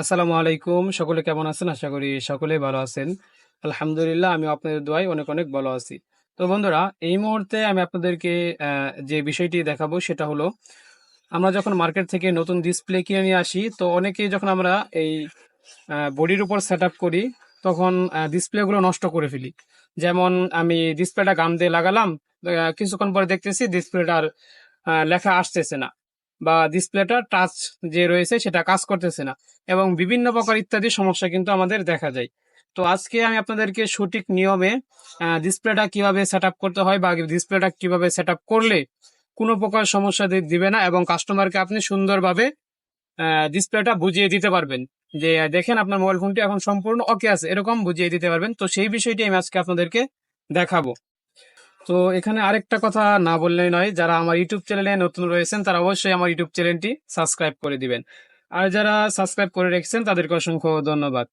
আসসালামু আলাইকুম। সকলে কেমন আছেন? আশা করি সকলে ভালো আছেন। আলহামদুলিল্লাহ আমি আপনাদের দোয়াই অনেক অনেক ভালো আছি। তো বন্ধুরা, এই মুহূর্তে আমি আপনাদেরকে যে বিষয়টি দেখাবো সেটা হলো, আমরা যখন মার্কেট থেকে নতুন ডিসপ্লে কিনে নিয়ে আসি, তো অনেকেই যখন আমরা এই বডির উপর সেট করি, তখন ডিসপ্লেগুলো নষ্ট করে ফেলি। যেমন আমি ডিসপ্লেটা গাম দিয়ে লাগালাম কিছুক্ষণ পরে দেখতেছি ডিসপ্লেটার লেখা আসতেছে না। বা ডিসপ্লেটা টাচ যে রয়েছে সেটা কাজ করতেছে না। এবং বিভিন্ন প্রকার ইত্যাদি সমস্যা কিন্তু আমাদের দেখা যায়। তো আজকে আমি আপনাদেরকে সঠিক নিয়মে ডিসপ্লেটা কীভাবে সেট করতে হয় বা ডিসপ্লেটা কীভাবে সেট করলে কোনো প্রকার সমস্যা দিবে না এবং কাস্টমারকে আপনি সুন্দরভাবে ডিসপ্লেটা বুঝিয়ে দিতে পারবেন। যে দেখেন আপনার মোবাইল ফোনটি এখন সম্পূর্ণ ওকে আছে, এরকম বুঝিয়ে দিতে পারবেন। তো সেই বিষয়টি আমি আজকে আপনাদেরকে দেখাবো। তো এখানে আরেকটা কথা না বললেই নয়, যারা আমার ইউটিউব চ্যানেলে নতুন রয়েছেন, তারা অবশ্যই আমার ইউটিউব চ্যানেলটি সাবস্ক্রাইব করে দিবেন। আর যারা সাবস্ক্রাইব করে রেখেছেন, তাদেরকে অসংখ্য ধন্যবাদ।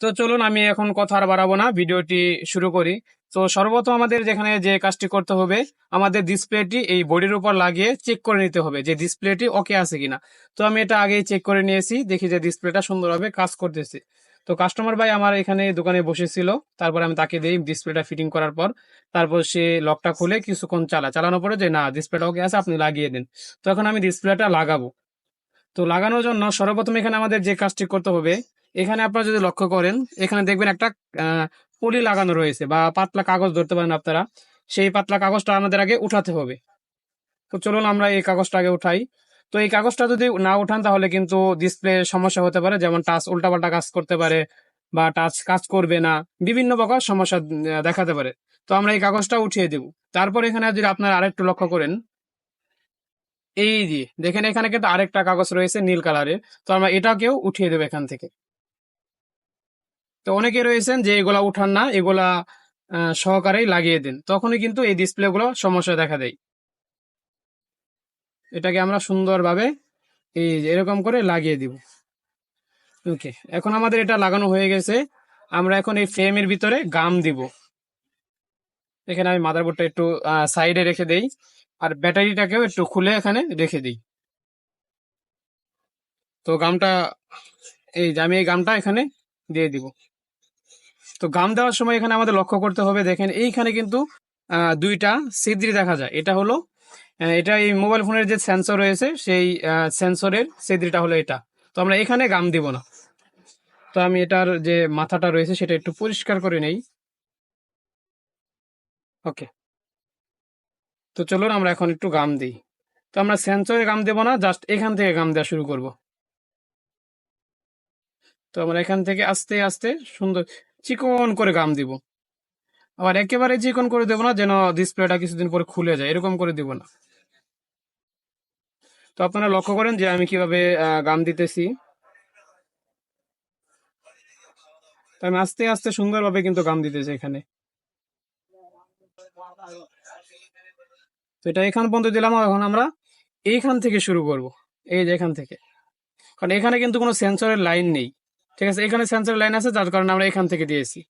তো চলুন, আমি এখন কথা আর বাড়াবো না, ভিডিওটি শুরু করি। তো সর্বপ্রথম আমাদের যেখানে যে কাজটি করতে হবে, আমাদের ডিসপ্লেটি এই বডির উপর লাগিয়ে চেক করে নিতে হবে যে ডিসপ্লেটি ওকে আছে কিনা। তো আমি এটা আগেই চেক করে নিয়েছি, দেখি যে ডিসপ্লেটা সুন্দরভাবে কাজ করতেছে। তো কাস্টমার ভাই আমার এখানে দোকানে বসেছিল। তারপর আমি তাকে দিই ডিসপ্লেটা ফিটিং করার পর। তারপর সে লকটা খুলে কিছুক্ষণ চালা, চালানোর পরে যে, না ডিসপ্লেটা ওকে আছে, আপনি লাগিয়ে দিন। তো এখন আমি ডিসপ্লেটা লাগাবো। তো লাগানোর জন্য সর্বপ্রথম এখানে আমাদের যে কাজটি করতে হবে, এখানে আপনারা যদি লক্ষ্য করেন, এখানে দেখবেন একটা পলি লাগানো রয়েছে বা পাতলা কাগজ ধরতে পারেন আপনারা। সেই পাতলা কাগজটা আমাদের আগে উঠাতে হবে। তো চলুন আমরা এই কাগজটা আগে উঠাই। তো এই কাগজটা যদি না উঠান, তাহলে কিন্তু ডিসপ্লে সমস্যা হতে পারে। যেমন টাচ উল্টাপাল্টা কাজ করতে পারে বা টাচ কাজ করবে না। বিভিন্ন প্রকার সমস্যা দেখাতে পারে। তো আমরা এই কাগজটা উঠিয়ে দেব। তারপর এখানে যদি আপনারা আরেকটু লক্ষ্য করেন, এই যে দেখেন এখানে কিন্তু আরেকটা কাগজ রয়েছে নীল কালারের। তো আমরা এটাকেও উঠিয়ে দেবো এখান থেকে। তো অনেকে রয়েছেন যে এগুলা উঠান না, এগুলা সহকারেই লাগিয়ে দেন। তখনই কিন্তু এই ডিসপ্লে গুলো সমস্যা দেখা দেয়। এটাকে আমরা সুন্দরভাবে এই এরকম করে লাগিয়ে দিব। ওকে এখন আমাদের এটা লাগানো হয়ে গেছে। আমরা এখন এই ফ্রেমের ভিতরে গাম দিব। এখানে আমি মাদারবোর্ডটা একটু সাইডে রেখে দেই, আর ব্যাটারিটাকেও একটু খুলে এখানে রেখে দিই। তো গামটা এই আমি এই গামটা এখানে দিয়ে দিব। তো গাম দেওয়ার সময় এখানে আমাদের লক্ষ্য করতে হবে, দেখেন এইখানে কিন্তু দুইটা ছিদ্রি দেখা যায়। এটা হলো এটা এই মোবাইল ফোনের যে সেন্সর রয়েছে, সেই সেন্সরের ছিদ্রিটা হলো এটা। তো আমরা এখানে গাম দিব না। তো আমি এটার যে মাথাটা রয়েছে, সেটা একটু পরিষ্কার করে নেই। ওকে তো চলুন আমরা এখন একটু গাম দিই। তো আমরা সেন্সরে গাম দেবো না জাস্ট এখান থেকে গাম দেওয়া শুরু করব। তো আমরা এখান থেকে আস্তে আস্তে সুন্দর চিকন করে গাম দিব। আবার একেবারে চিকন করে দেবো না, যেন ডিসপ্লেটা কিছুদিন পরে খুলে যায়, এরকম করে দিব না। তো আপনারা লক্ষ্য করেন যে আমি কীভাবে গাম দিতেছি। আমি আস্তে আস্তে সুন্দরভাবে কিন্তু গাম দিতেছি এখানে। তো এটা এখান পর্যন্ত দিলাম, এখন আমরা এইখান থেকে শুরু করব। এই যে এখান থেকে। কারণ এখানে কিন্তু কোনো সেন্সরের লাইন নেই। ঠিক আছে? এখানে সেন্সরের লাইন আছে, যার কারণে আমরা এখান থেকে দিয়েছি।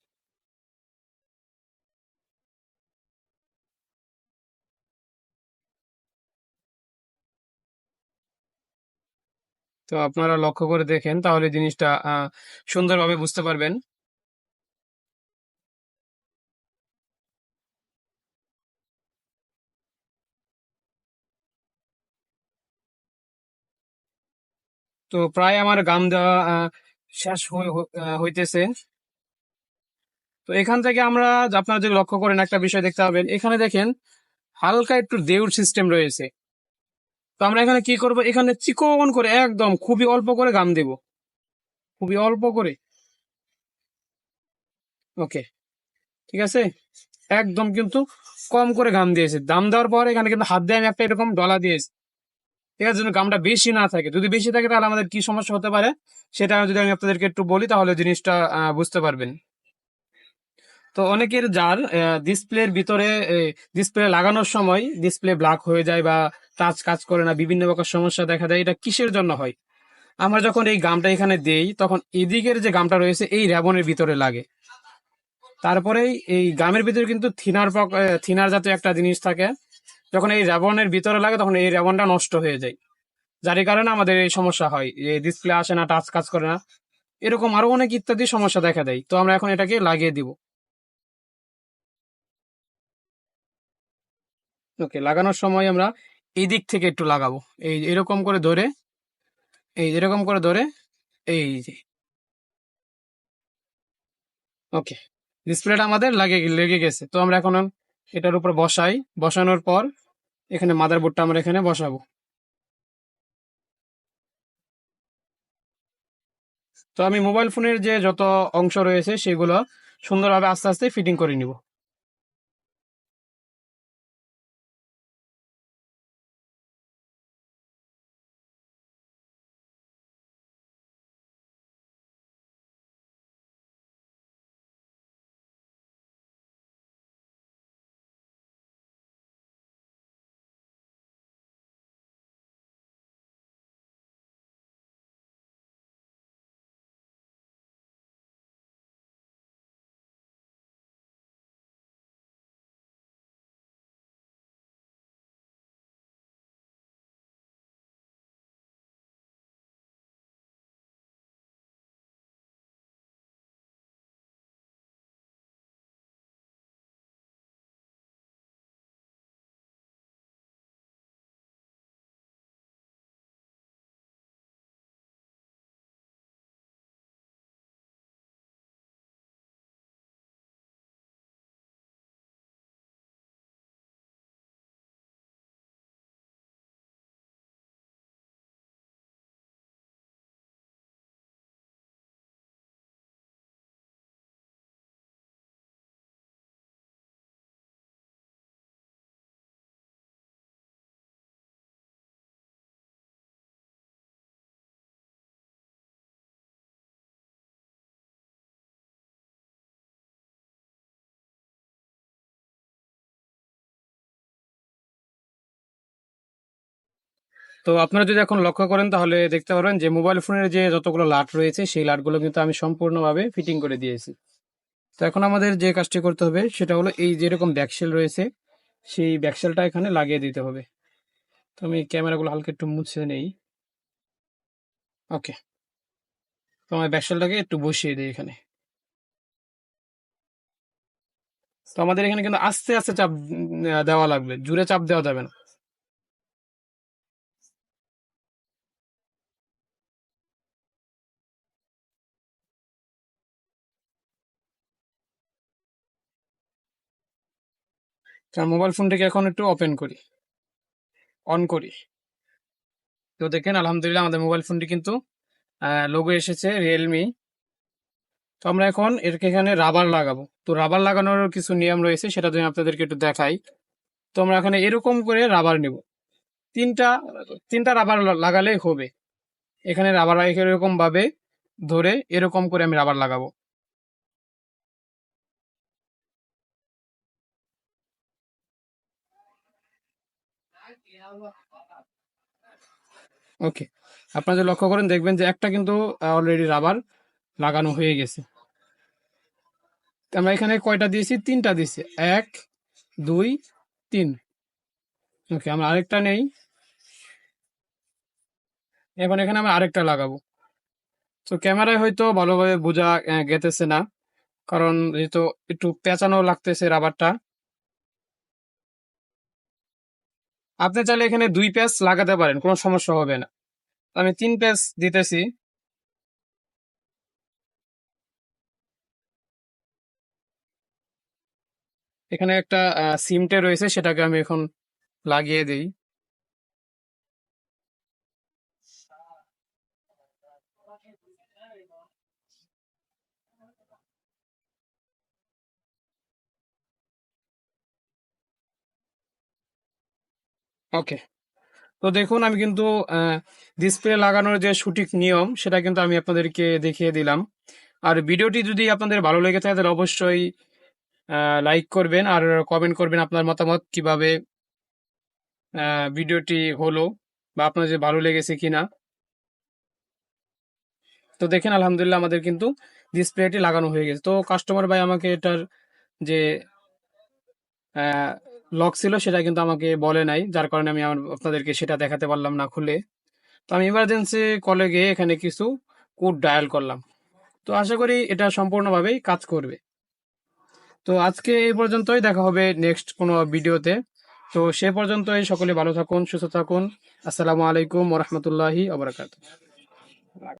তো আপনারা লক্ষ্য করে দেখেন, তাহলে জিনিসটা সুন্দরভাবে বুঝতে পারবেন। তো প্রায় আমার গাম দেওয়া শেষ হই- হইতেছে। তো এখান থেকে আমরা, আপনারা যদি লক্ষ্য করেন একটা বিষয় দেখতে পাবেন। এখানে দেখেন, হালকা একটু দেউর সিস্টেম রয়েছে। তো আমরা এখানে কি করব? এখানে চিকন করে একদম খুবই অল্প করে গাম দেব। খুবই অল্প করে। ওকে। ঠিক আছে? একদম কিন্তু কম করে গাম দিয়েছে। দাম দেওয়ার পর এখানে কিন্তু হাত দিয়ে আমি একটা এরকম ডলা দিয়েছি। ঠিক আছে? গামটা বেশি না থাকে। যদি বেশি থাকে তাহলে আমাদের কি সমস্যা হতে পারে? সেটা যদি আমি আপনাদেরকে একটু বলি তাহলে জিনিসটা বুঝতে পারবেন। তো অনেকের যার ডিসপ্লের ভিতরে ডিসপ্লে লাগানোর সময় ডিসপ্লে ব্ল্যাক হয়ে যায় বা টাচ কাজ করে না, বিভিন্ন প্রকার সমস্যা দেখা দেয়, এটা কিসের জন্য হয়? আমরা যখন এই গামটা এখানে দেই, তখন এদিকের যে গামটা রয়েছে, এই র্যাবনের ভিতরে লাগে। তারপরেই এই গামের ভিতরে কিন্তু থিনার থিনার জাতীয় একটা জিনিস থাকে। যখন এই র্যাবনের ভিতরে লাগে, তখন এই র্যাবনটা নষ্ট হয়ে যায়। যার কারণে আমাদের এই সমস্যা হয়। যে ডিসপ্লে আসে না টাচ কাজ করে না। এরকম আরও অনেক ইত্যাদি সমস্যা দেখা দেয়। তো আমরা এখন এটাকে লাগিয়ে দিব। ওকে লাগানোর সময় আমরা এই দিক থেকে একটু লাগাবো। এই এরকম করে ধরে, এই এরকম করে ধরে, এই যে। ওকে ডিসপ্লেটা আমাদের লাগে লেগে গেছে। তো আমরা এখন এটার উপর বসাই। বসানোর পর এখানে মাদার মাদারবোর্ডটা আমরা এখানে বসাবো। তো আমি মোবাইল ফোনের যে যত অংশ রয়েছে, সেগুলো সুন্দরভাবে আস্তে আস্তে ফিটিং করে নিব। তো আপনারা যদি এখন লক্ষ্য করেন, তাহলে দেখতে পারবেন যে মোবাইল ফোনের যে যতগুলো লাট রয়েছে, সেই লাটগুলো কিন্তু আমি সম্পূর্ণভাবে ফিটিং করে দিয়েছি। তো এখন আমাদের যে কাজটি করতে হবে, সেটা হলো এই যেরকম ব্যাকসেল রয়েছে, সেই ব্যাকসেলটা এখানে লাগিয়ে দিতে হবে। তো আমি ক্যামেরাগুলো হালকা একটু মুছে নেই। ওকে তো আমার ব্যাকসেলটাকে একটু বসিয়ে দিই এখানে। তো আমাদের এখানে কিন্তু আস্তে আস্তে চাপ দেওয়া লাগবে। জুড়ে চাপ দেওয়া যাবে না। কারণ মোবাইল ফোনটাকে এখন একটু ওপেন করি। অন করি। তো দেখেন, আলহামদুলিল্লাহ আমাদের মোবাইল ফোনটি কিন্তু লোগো এসেছে রিয়েলমি তো আমরা এখন এর এখানে রাবার লাগাবো। তো রাবার লাগানোর কিছু নিয়ম রয়েছে, সেটা যদি আপনাদেরকে একটু দেখাই। তো আমরা এখানে এরকম করে রাবার নিব। তিনটা তিনটা রাবার লাগালেই হবে। এখানে রাবার এরকম ভাবে ধরে এরকম করে আমি রাবার লাগাবো। ওকে আপনারা যদি লক্ষ্য করেন, দেখবেন যে একটা কিন্তু অলরেডি রাবার লাগানো হয়ে গেছে। আমরা এখানে কয়টা দিয়েছি? তিনটা দিয়েছি। এক, দুই, তিন। ওকে আমরা আরেকটা নেই। এখন এখানে আমরা আরেকটা লাগাবো। তো ক্যামেরায় হয়তো ভালোভাবে বোঝা গেতেছে না, কারণ যেহেতু একটু পেঁচানো লাগতেছে রাবারটা আপনি চাইলে এখানে দুই পেজ লাগাতে পারেন, কোনো সমস্যা হবে না। আমি তিন পেজ দিতেছি। এখানে একটা সিমটে রয়েছে, সেটাকে আমি এখন লাগিয়ে দিই। ওকে তো দেখুন, আমি কিন্তু ডিসপ্লে লাগানোর যে সঠিক নিয়ম, সেটা কিন্তু আমি আপনাদেরকে দেখিয়ে দিলাম। আর ভিডিওটি যদি আপনাদের ভালো লেগে থাকে, তাহলে অবশ্যই লাইক করবেন আর কমেন্ট করবেন আপনার মতামত কীভাবে ভিডিওটি হলো বা আপনার যে ভালো লেগেছে কিনা। তো দেখেন, আলহামদুলিল্লাহ আমাদের কিন্তু ডিসপ্লেটি লাগানো হয়ে গেছে। তো কাস্টমার ভাই আমাকে এটার যে লক ছিল, সেটা কিন্তু আমাকে বলে নাই, যার কারণে আমি আমার আপনাদেরকে সেটা দেখাতে পারলাম না খুলে। তো আমি ইমার্জেন্সি কলে গিয়ে এখানে কিছু কোড ডায়াল করলাম। তো আশা করি এটা সম্পূর্ণভাবেই কাজ করবে। তো আজকে এই পর্যন্তই, দেখা হবে নেক্সট কোনো ভিডিওতে তো সে পর্যন্তই, সকলে ভালো থাকুন, সুস্থ থাকুন। আসসালামু আলাইকুম ওরহমতুল্লাহি আবরাকাত